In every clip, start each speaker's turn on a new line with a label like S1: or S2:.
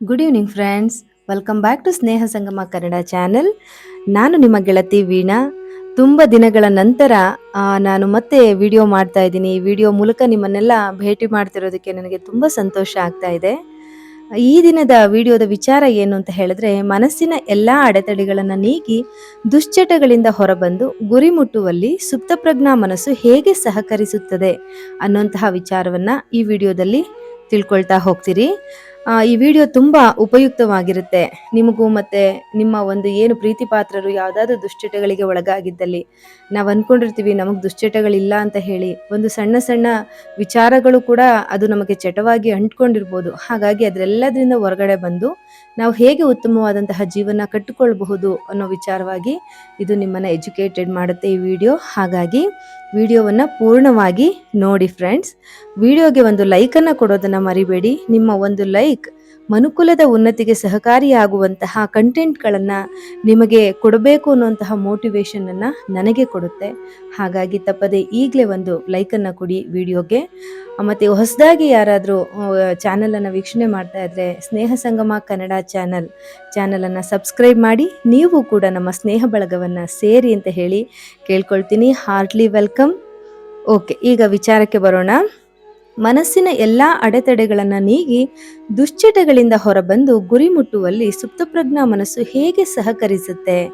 S1: Good evening friends welcome back to Sneha Sangama Kannada channel ನಾನು ನಿಮ್ಮ ಗೆಳತಿ ವೀಣಾ. ತುಂಬ ದಿನಗಳ ನಂತರ ನಾನು ಮತ್ತೆ ವಿಡಿಯೋ ಮಾಡ್ತಾ ಇದ್ದೀನಿ. ಈ ವಿಡಿಯೋ ಮೂಲಕ ನಿಮ್ಮನ್ನೆಲ್ಲ ಭೇಟಿ ಮಾಡ್ತಿರೋದಕ್ಕೆ ನನಗೆ ತುಂಬ ಸಂತೋಷ ಆಗ್ತಾ ಇದೆ. ಈ ದಿನದ ವಿಡಿಯೋದ ವಿಚಾರ ಏನು ಅಂತ ಹೇಳಿದ್ರೆ, ಮನಸ್ಸಿನ ಎಲ್ಲ ಅಡೆತಡೆಗಳನ್ನು ನೀಗಿ ದುಶ್ಚಟಗಳಿಂದ ಹೊರಬಂದು ಗುರಿ ಮುಟ್ಟುವಲ್ಲಿ ಸುಪ್ತಪ್ರಜ್ಞಾ ಮನಸ್ಸು ಹೇಗೆ ಸಹಕರಿಸುತ್ತದೆ ಅನ್ನುವಂತಹ ವಿಚಾರವನ್ನು ಈ ವಿಡಿಯೋದಲ್ಲಿ ತಿಳ್ಕೊಳ್ತಾ ಹೋಗ್ತೀರಿ. ಈ ವಿಡಿಯೋ ತುಂಬಾ ಉಪಯುಕ್ತವಾಗಿರುತ್ತೆ. ನಿಮಗೂ ಮತ್ತೆ ನಿಮ್ಮ ಒಂದು ಏನು ಪ್ರೀತಿ ಪಾತ್ರರು ಯಾವುದಾದ್ರೂ ದುಶ್ಚಟಗಳಿಗೆ ಒಳಗಾಗಿದ್ದಲ್ಲಿ ನಾವು ಅನ್ಕೊಂಡಿರ್ತೀವಿ, ನಮಗೆ ದುಶ್ಚಟಗಳಿಲ್ಲ ಅಂತ ಹೇಳಿ. ಒಂದು ಸಣ್ಣ ಸಣ್ಣ ವಿಚಾರಗಳು ಕೂಡ ಅದು ನಮಗೆ ಚಟವಾಗಿ ಅಂಟ್ಕೊಂಡಿರ್ಬೋದು. ಹಾಗಾಗಿ ಅದರೆಲ್ಲದರಿಂದ ಹೊರಗಡೆ ಬಂದು ನಾವು ಹೇಗೆ ಉತ್ತಮವಾದಂತಹ ಜೀವನ ಕಟ್ಟಿಕೊಳ್ಬಹುದು ಅನ್ನೋ ವಿಚಾರವಾಗಿ ಇದು ನಿಮ್ಮನ್ನ ಎಜುಕೇಟೆಡ್ ಮಾಡುತ್ತೆ ಈ ವಿಡಿಯೋ. ಹಾಗಾಗಿ ವಿಡಿಯೋವನ್ನ ಪೂರ್ಣವಾಗಿ ನೋಡಿ ಫ್ರೆಂಡ್ಸ್ ವಿಡಿಯೋಗೆ ಒಂದು ಲೈಕನ್ನು ಕೊಡೋದನ್ನು ಮರಿಬೇಡಿ. ನಿಮ್ಮ ಒಂದು ಲೈಕ್ ಮನುಕುಲದ ಉನ್ನತಿಗೆ ಸಹಕಾರಿಯಾಗುವಂತಹ ಕಂಟೆಂಟ್ಗಳನ್ನು ನಿಮಗೆ ಕೊಡಬೇಕು ಅನ್ನುವಂತಹ ಮೋಟಿವೇಶನನ್ನು ನನಗೆ ಕೊಡುತ್ತೆ. ಹಾಗಾಗಿ ತಪ್ಪದೆ ಈಗಲೇ ಒಂದು ಲೈಕನ್ನು ಕೊಡಿ ವಿಡಿಯೋಗೆ. ಮತ್ತು ಹೊಸದಾಗಿ ಯಾರಾದರೂ ಚಾನಲನ್ನು ವೀಕ್ಷಣೆ ಮಾಡ್ತಾ ಸ್ನೇಹ ಸಂಗಮ ಕನ್ನಡ ಚಾನಲ್ ಚಾನಲನ್ನು ಸಬ್ಸ್ಕ್ರೈಬ್ ಮಾಡಿ, ನೀವು ಕೂಡ ನಮ್ಮ ಸ್ನೇಹ ಬಳಗವನ್ನು ಸೇರಿ ಅಂತ ಹೇಳಿ ಕೇಳ್ಕೊಳ್ತೀನಿ. ಹಾರ್ಟ್ಲಿ ವೆಲ್ಕಮ್ ಓಕೆ ಈಗ ವಿಚಾರಕ್ಕೆ ಬರೋಣ. ಮನಸ್ಸಿನ ಎಲ್ಲ ಅಡೆತಡೆಗಳನ್ನು ನೀಗಿ ದುಶ್ಚಟಗಳಿಂದ ಹೊರಬಂದು ಗುರಿ ಮುಟ್ಟುವಲ್ಲಿ ಸುಪ್ತಪ್ರಜ್ಞಾ ಮನಸ್ಸು ಹೇಗೆ ಸಹಕರಿಸುತ್ತೆ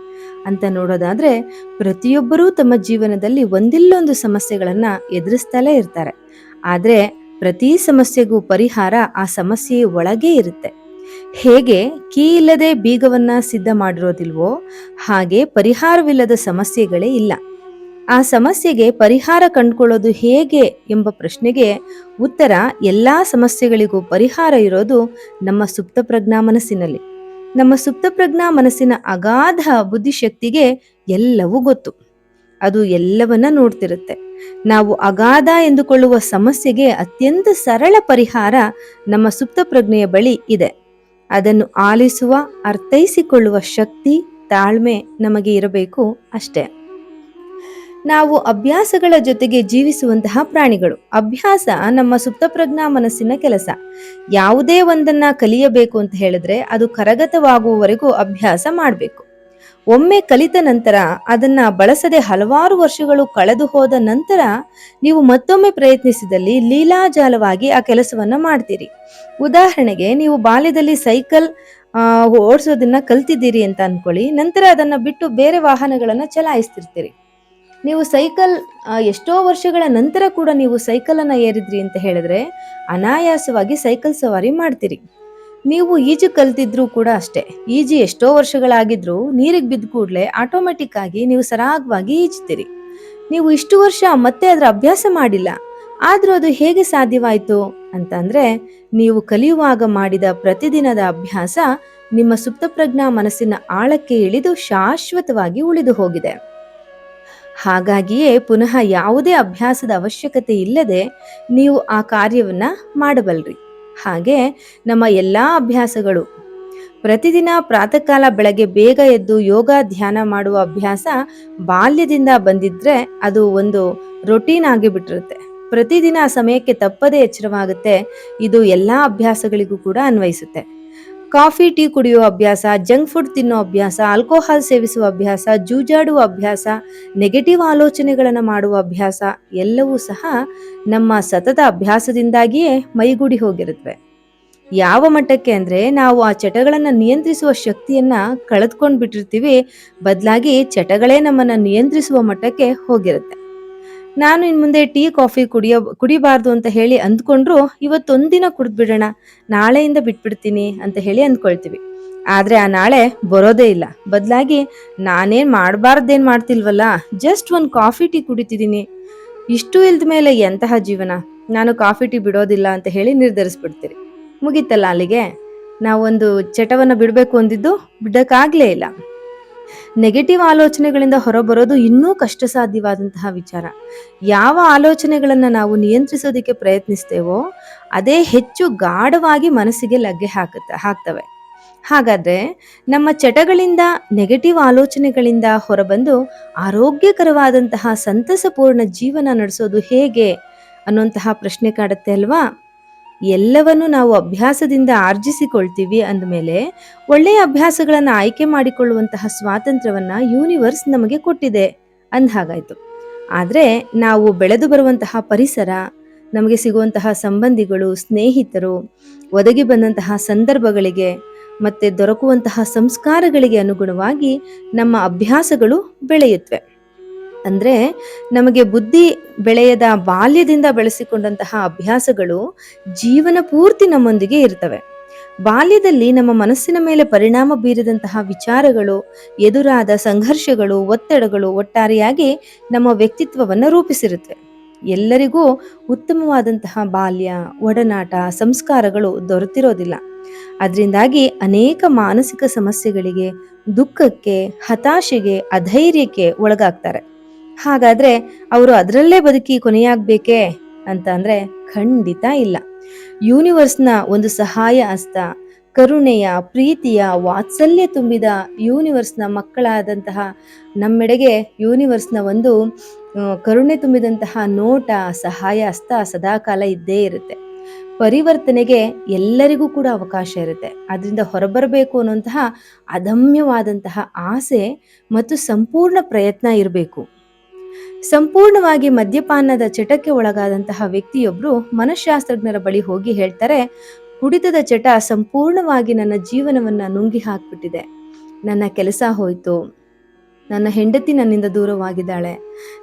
S1: ಅಂತ ನೋಡೋದಾದ್ರೆ ಪ್ರತಿಯೊಬ್ಬರೂ ತಮ್ಮ ಜೀವನದಲ್ಲಿ ಒಂದಿಲ್ಲೊಂದು ಸಮಸ್ಯೆಗಳನ್ನು ಎದುರಿಸ್ತಲೇ ಇರ್ತಾರೆ. ಆದರೆ ಪ್ರತಿ ಸಮಸ್ಯೆಗೂ ಪರಿಹಾರ ಆ ಸಮಸ್ಯೆಯ ಒಳಗೆ ಇರುತ್ತೆ. ಹೇಗೆ ಕೀ ಇಲ್ಲದೆ ಬೀಗವನ್ನ ಸಿದ್ಧ ಮಾಡಿರೋದಿಲ್ವೋ ಹಾಗೆ ಪರಿಹಾರವಿಲ್ಲದ ಸಮಸ್ಯೆಗಳೇ ಇಲ್ಲ. ಆ ಸಮಸ್ಯೆಗೆ ಪರಿಹಾರ ಕಂಡುಕೊಳ್ಳೋದು ಹೇಗೆ ಎಂಬ ಪ್ರಶ್ನೆಗೆ ಉತ್ತರ ಎಲ್ಲ ಸಮಸ್ಯೆಗಳಿಗೂ ಪರಿಹಾರ ಇರೋದು ನಮ್ಮ ಸುಪ್ತ ಪ್ರಜ್ಞಾ ಮನಸ್ಸಿನಲ್ಲಿ. ನಮ್ಮ ಸುಪ್ತ ಪ್ರಜ್ಞಾ ಮನಸ್ಸಿನ ಅಗಾಧ ಬುದ್ಧಿಶಕ್ತಿಗೆ ಎಲ್ಲವೂ ಗೊತ್ತು. ಅದು ಎಲ್ಲವನ್ನ ನೋಡ್ತಿರುತ್ತೆ. ನಾವು ಅಗಾಧ ಎಂದುಕೊಳ್ಳುವ ಸಮಸ್ಯೆಗೆ ಅತ್ಯಂತ ಸರಳ ಪರಿಹಾರ ನಮ್ಮ ಸುಪ್ತ ಪ್ರಜ್ಞೆಯ ಬಳಿ ಇದೆ. ಅದನ್ನು ಆಲಿಸುವ, ಅರ್ಥೈಸಿಕೊಳ್ಳುವ ಶಕ್ತಿ ತಾಳ್ಮೆ ನಮಗೆ ಇರಬೇಕು ಅಷ್ಟೇ. ನಾವು ಅಭ್ಯಾಸಗಳ ಜೊತೆಗೆ ಜೀವಿಸುವಂತಹ ಪ್ರಾಣಿಗಳು. ಅಭ್ಯಾಸ ನಮ್ಮ ಸುಪ್ತಪ್ರಜ್ಞಾ ಮನಸ್ಸಿನ ಕೆಲಸ. ಯಾವುದೇ ಒಂದನ್ನ ಕಲಿಯಬೇಕು ಅಂತ ಹೇಳಿದ್ರೆ ಅದು ಕರಗತವಾಗುವವರೆಗೂ ಅಭ್ಯಾಸ ಮಾಡಬೇಕು. ಒಮ್ಮೆ ಕಲಿತ ನಂತರ ಅದನ್ನ ಬಳಸದೆ ಹಲವಾರು ವರ್ಷಗಳು ಕಳೆದು ಹೋದ ನಂತರ ನೀವು ಮತ್ತೊಮ್ಮೆ ಪ್ರಯತ್ನಿಸಿದಲ್ಲಿ ಲೀಲಾಜಾಲವಾಗಿ ಆ ಕೆಲಸವನ್ನ ಮಾಡ್ತೀರಿ. ಉದಾಹರಣೆಗೆ ನೀವು ಬಾಲ್ಯದಲ್ಲಿ ಸೈಕಲ್ ಓಡಿಸೋದನ್ನ ಕಲ್ತಿದ್ದೀರಿ ಅಂತ ಅನ್ಕೊಳ್ಳಿ. ನಂತರ ಅದನ್ನ ಬಿಟ್ಟು ಬೇರೆ ವಾಹನಗಳನ್ನ ಚಲಾಯಿಸ್ತಿರ್ತೀರಿ. ನೀವು ಸೈಕಲ್ ಎಷ್ಟೋ ವರ್ಷಗಳ ನಂತರ ಕೂಡ ನೀವು ಸೈಕಲನ್ನು ಏರಿದ್ರಿ ಅಂತ ಹೇಳಿದ್ರೆ ಅನಾಯಾಸವಾಗಿ ಸೈಕಲ್ ಸವಾರಿ ಮಾಡ್ತೀರಿ. ನೀವು ಈಜು ಕಲ್ತಿದ್ರು ಕೂಡ ಅಷ್ಟೇ. ಈಜು ಎಷ್ಟೋ ವರ್ಷಗಳಾಗಿದ್ರೂ ನೀರಿಗೆ ಬಿದ್ದ ಕೂಡಲೇ ಆಟೋಮೆಟಿಕ್ ಆಗಿ ನೀವು ಸರಾಗವಾಗಿ ಈಜುತ್ತೀರಿ ನೀವು ಇಷ್ಟು ವರ್ಷ ಮತ್ತೆ ಅದರ ಅಭ್ಯಾಸ ಮಾಡಿಲ್ಲ. ಆದ್ರೂ ಅದು ಹೇಗೆ ಸಾಧ್ಯವಾಯಿತು ಅಂತಂದ್ರೆ ನೀವು ಕಲಿಯುವಾಗ ಮಾಡಿದ ಪ್ರತಿದಿನದ ಅಭ್ಯಾಸ ನಿಮ್ಮ ಸುಪ್ತಪ್ರಜ್ಞಾ ಮನಸ್ಸಿನ ಆಳಕ್ಕೆ ಇಳಿದು ಶಾಶ್ವತವಾಗಿ ಉಳಿದು ಹೋಗಿದೆ. ಹಾಗಾಗಿಯೇ ಪುನಃ ಯಾವುದೇ ಅಭ್ಯಾಸದ ಅವಶ್ಯಕತೆ ಇಲ್ಲದೆ ನೀವು ಆ ಕಾರ್ಯವನ್ನು ಮಾಡಬಲ್ರಿ. ಹಾಗೆ ನಮ್ಮ ಎಲ್ಲ ಅಭ್ಯಾಸಗಳು. ಪ್ರತಿದಿನ ಪ್ರಾತಃ ಕಾಲ ಬೆಳಗ್ಗೆ ಬೇಗ ಎದ್ದು ಯೋಗ, ಧ್ಯಾನ ಮಾಡುವ ಅಭ್ಯಾಸ ಬಾಲ್ಯದಿಂದ ಬಂದಿದ್ರೆ ಅದು ಒಂದು ರೊಟೀನ್ ಆಗಿಬಿಟ್ಟಿರುತ್ತೆ. ಪ್ರತಿದಿನ ಸಮಯಕ್ಕೆ ತಪ್ಪದೇ ಎಚ್ಚರವಾಗುತ್ತೆ. ಇದು ಎಲ್ಲ ಅಭ್ಯಾಸಗಳಿಗೂ ಕೂಡ ಅನ್ವಯಿಸುತ್ತೆ. ಕಾಫಿ, ಟೀ ಕುಡಿಯುವ ಅಭ್ಯಾಸ, ಜಂಕ್ ಫುಡ್ ತಿನ್ನೋ ಅಭ್ಯಾಸ, ಆಲ್ಕೋಹಾಲ್ ಸೇವಿಸುವ ಅಭ್ಯಾಸ, ಜೂಜಾಡುವ ಅಭ್ಯಾಸ, ನೆಗೆಟಿವ್ ಆಲೋಚನೆಗಳನ್ನು ಮಾಡುವ ಅಭ್ಯಾಸ, ಎಲ್ಲವೂ ಸಹ ನಮ್ಮ ಸತತ ಅಭ್ಯಾಸದಿಂದಾಗಿಯೇ ಮೈಗೂಡಿ ಹೋಗಿರುತ್ತವೆ. ಯಾವ ಮಟ್ಟಕ್ಕೆ ಅಂದರೆ ನಾವು ಆ ಚಟಗಳನ್ನು ನಿಯಂತ್ರಿಸುವ ಶಕ್ತಿಯನ್ನು ಕಳೆದುಕೊಂಡು ಬಿಟ್ಟಿರ್ತೀವಿ ಬದಲಾಗಿ ಚಟಗಳೇ ನಮ್ಮನ್ನು ನಿಯಂತ್ರಿಸುವ ಮಟ್ಟಕ್ಕೆ ಹೋಗಿರುತ್ತೆ. ನಾನು ಇನ್ ಮುಂದೆ ಟೀ, ಕಾಫಿ ಕುಡಿಯೋ, ಕುಡಿಬಾರ್ದು ಅಂತ ಹೇಳಿ ಅಂದ್ಕೊಂಡ್ರು ಇವತ್ತೊಂದಿನ ಕುಡಿದ್ಬಿಡೋಣ, ನಾಳೆಯಿಂದ ಬಿಟ್ಬಿಡ್ತೀನಿ ಅಂತ ಹೇಳಿ ಅಂದ್ಕೊಳ್ತೀವಿ. ಆದ್ರೆ ಆ ನಾಳೆ ಬರೋದೇ ಇಲ್ಲ. ಬದಲಾಗಿ ನಾನೇನ್ ಮಾಡಬಾರ್ದೇನ್ ಮಾಡ್ತಿಲ್ವಲ್ಲ ಜಸ್ಟ್ ಒಂದು ಕಾಫಿ ಟೀ ಕುಡಿತಿದ್ದೀನಿ ಇಷ್ಟು ಇಲ್ದ ಮೇಲೆ ಎಂತಹ ಜೀವನ? ನಾನು ಕಾಫಿ ಟೀ ಬಿಡೋದಿಲ್ಲ ಅಂತ ಹೇಳಿ ನಿರ್ಧರಿಸ್ಬಿಡ್ತೀರಿ. ಮುಗೀತಲ್ಲ ಅಲ್ಲಿಗೆ? ನಾವೊಂದು ಚಟವನ್ನ ಬಿಡಬೇಕು ಅಂದಿದ್ದು ಬಿಡೋಕ್ಕಾಗಲೇ ಇಲ್ಲ. ನೆಗೆಟಿವ್ ಆಲೋಚನೆಗಳಿಂದ ಹೊರಬರೋದು ಇನ್ನೂ ಕಷ್ಟ ಸಾಧ್ಯವಾದಂತಹ ವಿಚಾರ. ಯಾವ ಆಲೋಚನೆಗಳನ್ನು ನಾವು ನಿಯಂತ್ರಿಸೋದಕ್ಕೆ ಪ್ರಯತ್ನಿಸ್ತೇವೋ, ಅದೇ ಹೆಚ್ಚು ಗಾಢವಾಗಿ ಮನಸ್ಸಿಗೆ ಲಗ್ಗೆ ಹಾಕುತ್ತ, ಹಾಕ್ತವೆ. ಹಾಗಾದ್ರೆ ನಮ್ಮ ಚಟಗಳಿಂದ ನೆಗೆಟಿವ್ ಆಲೋಚನೆಗಳಿಂದ ಹೊರಬಂದು ಆರೋಗ್ಯಕರವಾದಂತಹ ಸಂತಸಪೂರ್ಣ ಜೀವನ ನಡೆಸೋದು ಹೇಗೆ ಅನ್ನುವಂತಹ ಪ್ರಶ್ನೆ ಕಾಡುತ್ತೆ ಅಲ್ವಾ? ಎಲ್ಲವನ್ನು ನಾವು ಅಭ್ಯಾಸದಿಂದ ಆರ್ಜಿಸಿಕೊಳ್ತೀವಿ ಅಂದಮೇಲೆ ಒಳ್ಳೆಯ ಅಭ್ಯಾಸಗಳನ್ನು ಆಯ್ಕೆ ಮಾಡಿಕೊಳ್ಳುವಂತಹ ಸ್ವಾತಂತ್ರ್ಯವನ್ನು ಯೂನಿವರ್ಸ್ ನಮಗೆ ಕೊಟ್ಟಿದೆ ಅಂದ ಹಾಗಾಯಿತು. ಆದರೆ ನಾವು ಬೆಳೆದು ಬರುವಂತಹ ಪರಿಸರ, ನಮಗೆ ಸಿಗುವಂತಹ ಸಂಬಂಧಿಗಳು, ಸ್ನೇಹಿತರು, ಒದಗಿ ಬಂದಂತಹ ಸಂದರ್ಭಗಳಿಗೆ ಮತ್ತು ದೊರಕುವಂತಹ ಸಂಸ್ಕಾರಗಳಿಗೆ ಅನುಗುಣವಾಗಿ ನಮ್ಮ ಅಭ್ಯಾಸಗಳು ಬೆಳೆಯುತ್ತವೆ. ಅಂದ್ರೆ ನಮಗೆ ಬುದ್ಧಿ ಬೆಳೆಯದ ಬಾಲ್ಯದಿಂದ ಬೆಳೆಸಿಕೊಂಡಂತಹ ಅಭ್ಯಾಸಗಳು ಜೀವನ ಪೂರ್ತಿ ನಮ್ಮೊಂದಿಗೆ ಇರ್ತವೆ. ಬಾಲ್ಯದಲ್ಲಿ ನಮ್ಮ ಮನಸ್ಸಿನ ಮೇಲೆ ಪರಿಣಾಮ ಬೀರಿದಂತಹ ವಿಚಾರಗಳು, ಎದುರಾದ ಸಂಘರ್ಷಗಳು, ಒತ್ತಡಗಳು ಒಟ್ಟಾರೆಯಾಗಿ ನಮ್ಮ ವ್ಯಕ್ತಿತ್ವವನ್ನು ರೂಪಿಸಿರುತ್ತವೆ. ಎಲ್ಲರಿಗೂ ಉತ್ತಮವಾದಂತಹ ಬಾಲ್ಯ, ಒಡನಾಟ, ಸಂಸ್ಕಾರಗಳು ದೊರೆತಿರೋದಿಲ್ಲ. ಅದರಿಂದಾಗಿ ಅನೇಕ ಮಾನಸಿಕ ಸಮಸ್ಯೆಗಳಿಗೆ, ದುಃಖಕ್ಕೆ, ಹತಾಶೆಗೆ, ಅಧೈರ್ಯಕ್ಕೆ ಒಳಗಾಗ್ತಾರೆ. ಹಾಗಾದ್ರೆ ಅವರು ಅದರಲ್ಲೇ ಬದುಕಿ ಕೊನೆಯಾಗಬೇಕೇ ಅಂತ ಅಂದ್ರೆ ಖಂಡಿತ ಇಲ್ಲ. ಯೂನಿವರ್ಸ್ನ ಒಂದು ಸಹಾಯ ಹಸ್ತ, ಕರುಣೆಯ, ಪ್ರೀತಿಯ, ವಾತ್ಸಲ್ಯ ತುಂಬಿದ ಯೂನಿವರ್ಸ್ನ ಮಕ್ಕಳಾದಂತಹ ನಮ್ಮೆಡೆಗೆ ಯೂನಿವರ್ಸ್ನ ಒಂದು ಕರುಣೆ ತುಂಬಿದಂತಹ ನೋಟ, ಸಹಾಯ ಹಸ್ತ ಸದಾಕಾಲ ಇದ್ದೇ ಇರುತ್ತೆ. ಪರಿವರ್ತನೆಗೆ ಎಲ್ಲರಿಗೂ ಕೂಡ ಅವಕಾಶ ಇರುತ್ತೆ. ಅದರಿಂದ ಹೊರಬರಬೇಕು ಅನ್ನುವಂತಹ ಅದಮ್ಯವಾದಂತಹ ಆಸೆ ಮತ್ತು ಸಂಪೂರ್ಣ ಪ್ರಯತ್ನ ಇರಬೇಕು. ಸಂಪೂರ್ಣವಾಗಿ ಮದ್ಯಪಾನದ ಚಟಕ್ಕೆ ಒಳಗಾದಂತಹ ವ್ಯಕ್ತಿಯೊಬ್ರು ಮನಃಶಾಸ್ತ್ರಜ್ಞರ ಬಳಿ ಹೋಗಿ ಹೇಳ್ತಾರೆ, ಕುಡಿತದ ಚಟ ಸಂಪೂರ್ಣವಾಗಿ ನನ್ನ ಜೀವನವನ್ನ ನುಂಗಿ ಹಾಕ್ಬಿಟ್ಟಿದೆ. ನನ್ನ ಕೆಲಸ ಹೋಯ್ತು. ನನ್ನ ಹೆಂಡತಿ ನನ್ನಿಂದ ದೂರವಾಗಿದ್ದಾಳೆ.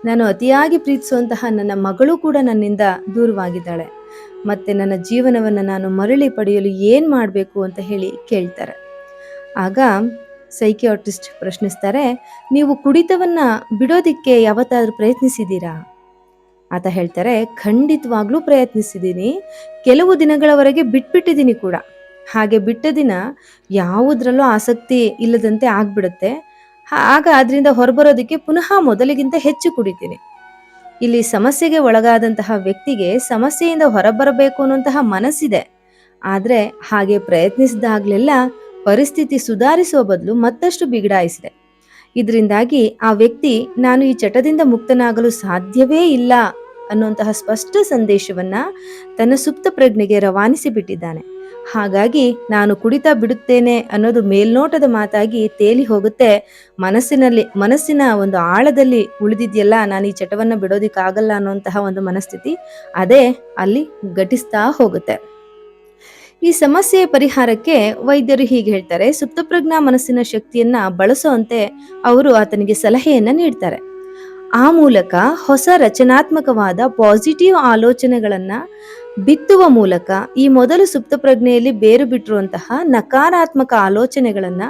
S1: ನಾನು ಅತಿಯಾಗಿ ಪ್ರೀತಿಸುವಂತಹ ನನ್ನ ಮಗಳು ಕೂಡ ನನ್ನಿಂದ ದೂರವಾಗಿದ್ದಾಳೆ. ಮತ್ತೆ ನನ್ನ ಜೀವನವನ್ನು ನಾನು ಮರಳಿ ಪಡೆಯಲು ಏನ್ ಮಾಡಬೇಕು ಅಂತ ಹೇಳಿ ಕೇಳ್ತಾರೆ. ಆಗ ಸೈಕಿಯಾಟ್ರಿಸ್ಟ್ ಪ್ರಶ್ನಿಸ್ತಾರೆ, ನೀವು ಕುಡಿತವನ್ನು ಬಿಡೋದಿಕ್ಕೆ ಯಾವತ್ತಾದ್ರೂ ಪ್ರಯತ್ನಿಸಿದ್ದೀರಾ? ಆತ ಹೇಳ್ತಾರೆ, ಖಂಡಿತವಾಗ್ಲೂ ಪ್ರಯತ್ನಿಸಿದ್ದೀನಿ. ಕೆಲವು ದಿನಗಳವರೆಗೆ ಬಿಟ್ಬಿಟ್ಟಿದ್ದೀನಿ ಕೂಡ. ಹಾಗೆ ಬಿಟ್ಟ ದಿನ ಯಾವುದ್ರಲ್ಲೂ ಆಸಕ್ತಿ ಇಲ್ಲದಂತೆ ಆಗ್ಬಿಡುತ್ತೆ. ಆಗ ಅದರಿಂದ ಹೊರಬರೋದಕ್ಕೆ ಪುನಃ ಮೊದಲಿಗಿಂತ ಹೆಚ್ಚು ಕುಡಿತೀನಿ. ಇಲ್ಲಿ ಸಮಸ್ಯೆಗೆ ಒಳಗಾದಂತಹ ವ್ಯಕ್ತಿಗೆ ಸಮಸ್ಯೆಯಿಂದ ಹೊರಬರಬೇಕು ಅನ್ನುವಂತಹ ಮನಸ್ಸಿದೆ. ಆದರೆ ಹಾಗೆ ಪ್ರಯತ್ನಿಸಿದಾಗ್ಲೆಲ್ಲ ಪರಿಸ್ಥಿತಿ ಸುಧಾರಿಸುವ ಬದಲು ಮತ್ತಷ್ಟು ಬಿಗಡಾಯಿಸಿದೆ. ಇದರಿಂದಾಗಿ ಆ ವ್ಯಕ್ತಿ, ನಾನು ಈ ಚಟದಿಂದ ಮುಕ್ತನಾಗಲು ಸಾಧ್ಯವೇ ಇಲ್ಲ ಅನ್ನುವಂತಹ ಸ್ಪಷ್ಟ ಸಂದೇಶವನ್ನ ತನ್ನ ಸುಪ್ತ ಪ್ರಜ್ಞೆಗೆ ರವಾನಿಸಿ ಬಿಟ್ಟಿದ್ದಾನೆ ಹಾಗಾಗಿ, ನಾನು ಕುಡಿತಾ ಬಿಡುತ್ತೇನೆ ಅನ್ನೋದು ಮೇಲ್ನೋಟದ ಮಾತಾಗಿ ತೇಲಿ ಹೋಗುತ್ತೆ. ಮನಸ್ಸಿನಲ್ಲಿ, ಮನಸ್ಸಿನ ಒಂದು ಆಳದಲ್ಲಿ ಉಳಿದಿದೆಯಲ್ಲ, ನಾನು ಈ ಚಟವನ್ನ ಬಿಡೋದಿಕ್ಕಾಗಲ್ಲ ಅನ್ನುವಂತಹ ಒಂದು ಮನಸ್ಥಿತಿ, ಅದೇ ಅಲ್ಲಿ ಘಟಿಸ್ತಾ ಹೋಗುತ್ತೆ. ಈ ಸಮಸ್ಯೆಯ ಪರಿಹಾರಕ್ಕೆ ವೈದ್ಯರು ಹೀಗೆ ಹೇಳ್ತಾರೆ, ಸುಪ್ತಪ್ರಜ್ಞಾ ಮನಸ್ಸಿನ ಶಕ್ತಿಯನ್ನ ಬಳಸುವಂತೆ ಅವರು ಆತನಿಗೆ ಸಲಹೆಯನ್ನ ನೀಡ್ತಾರೆ. ಆ ಮೂಲಕ ಹೊಸ ರಚನಾತ್ಮಕವಾದ ಪಾಸಿಟಿವ್ ಆಲೋಚನೆಗಳನ್ನ ಬಿತ್ತುವ ಮೂಲಕ ಈ ಮೊದಲು ಸುಪ್ತಪ್ರಜ್ಞೆಯಲ್ಲಿ ಬೇರು ಬಿಟ್ಟಿರುವಂತಹ ನಕಾರಾತ್ಮಕ ಆಲೋಚನೆಗಳನ್ನ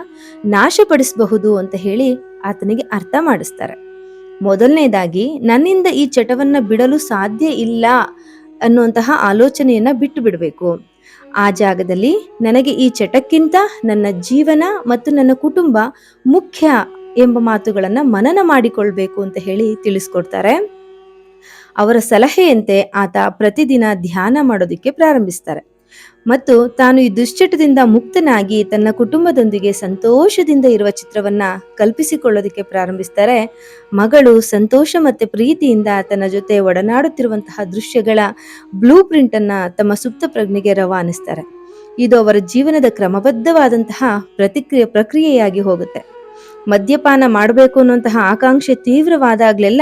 S1: ನಾಶಪಡಿಸಬಹುದು ಅಂತ ಹೇಳಿ ಆತನಿಗೆ ಅರ್ಥ ಮಾಡಿಸ್ತಾರೆ. ಮೊದಲನೇದಾಗಿ, ನನ್ನಿಂದ ಈ ಚಟವನ್ನ ಬಿಡಲು ಸಾಧ್ಯ ಇಲ್ಲ ಅನ್ನುವಂತಹ ಆಲೋಚನೆಯನ್ನ ಬಿಟ್ಟು ಬಿಡಬೇಕು. ಆ ಜಾಗದಲ್ಲಿ ನನಗೆ ಈ ಚಟಕ್ಕಿಂತ ನನ್ನ ಜೀವನ ಮತ್ತು ನನ್ನ ಕುಟುಂಬ ಮುಖ್ಯ ಎಂಬ ಮಾತುಗಳನ್ನು ಮನನ ಮಾಡಿಕೊಳ್ಬೇಕು ಅಂತ ಹೇಳಿ ತಿಳಿಸ್ಕೊಡ್ತಾರೆ. ಅವರ ಸಲಹೆಯಂತೆ ಆತ ಪ್ರತಿದಿನ ಧ್ಯಾನ ಮಾಡೋದಕ್ಕೆ ಪ್ರಾರಂಭಿಸ್ತಾರೆ. ಮತ್ತು ತಾನು ಈ ದುಶ್ಚಟದಿಂದ ಮುಕ್ತನಾಗಿ ತನ್ನ ಕುಟುಂಬದೊಂದಿಗೆ ಸಂತೋಷದಿಂದ ಇರುವ ಚಿತ್ರವನ್ನ ಕಲ್ಪಿಸಿಕೊಳ್ಳೋದಕ್ಕೆ ಪ್ರಾರಂಭಿಸ್ತಾರೆ ಮಗಳು ಸಂತೋಷ ಮತ್ತೆ ಪ್ರೀತಿಯಿಂದ ತನ್ನ ಜೊತೆ ಒಡನಾಡುತ್ತಿರುವಂತಹ ದೃಶ್ಯಗಳ ಬ್ಲೂ ಪ್ರಿಂಟ್ ಅನ್ನ ತಮ್ಮ ಸುಪ್ತ ಪ್ರಜ್ಞೆಗೆ ರವಾನಿಸ್ತಾರೆ. ಇದು ಅವರ ಜೀವನದ ಕ್ರಮಬದ್ಧವಾದಂತಹ ಪ್ರತಿಕ್ರಿಯೆ ಪ್ರಕ್ರಿಯೆಯಾಗಿ ಹೋಗುತ್ತೆ. ಮದ್ಯಪಾನ ಮಾಡಬೇಕು ಅನ್ನುವಂತಹ ಆಕಾಂಕ್ಷೆ ತೀವ್ರವಾದಾಗ್ಲೆಲ್ಲ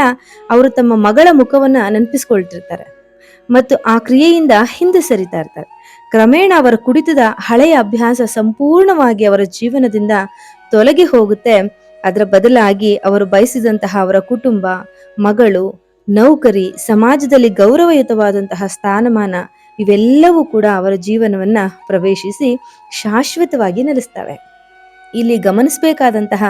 S1: ಅವರು ತಮ್ಮ ಮಗಳ ಮುಖವನ್ನ ನೆನಪಿಸ್ಕೊಳ್ತಿರ್ತಾರೆ. ಮತ್ತು ಆ ಕ್ರಿಯೆಯಿಂದ ಹಿಂದೆ ಸರಿತಾ ಇರ್ತಾರೆ. ಕ್ರಮೇಣ ಅವರ ಕುಡಿತದ ಹಳೆಯ ಅಭ್ಯಾಸ ಸಂಪೂರ್ಣವಾಗಿ ಅವರ ಜೀವನದಿಂದ ತೊಲಗಿ ಹೋಗುತ್ತೆ. ಅದರ ಬದಲಾಗಿ ಅವರು ಬಯಸಿದಂತಹ ಅವರ ಕುಟುಂಬ, ಮಗಳು, ನೌಕರಿ, ಸಮಾಜದಲ್ಲಿ ಗೌರವಯುತವಾದಂತಹ ಸ್ಥಾನಮಾನ ಇವೆಲ್ಲವೂ ಕೂಡ ಅವರ ಜೀವನವನ್ನ ಪ್ರವೇಶಿಸಿ ಶಾಶ್ವತವಾಗಿ ನೆಲೆಸ್ತವೆ. ಇಲ್ಲಿ ಗಮನಿಸಬೇಕಾದಂತಹ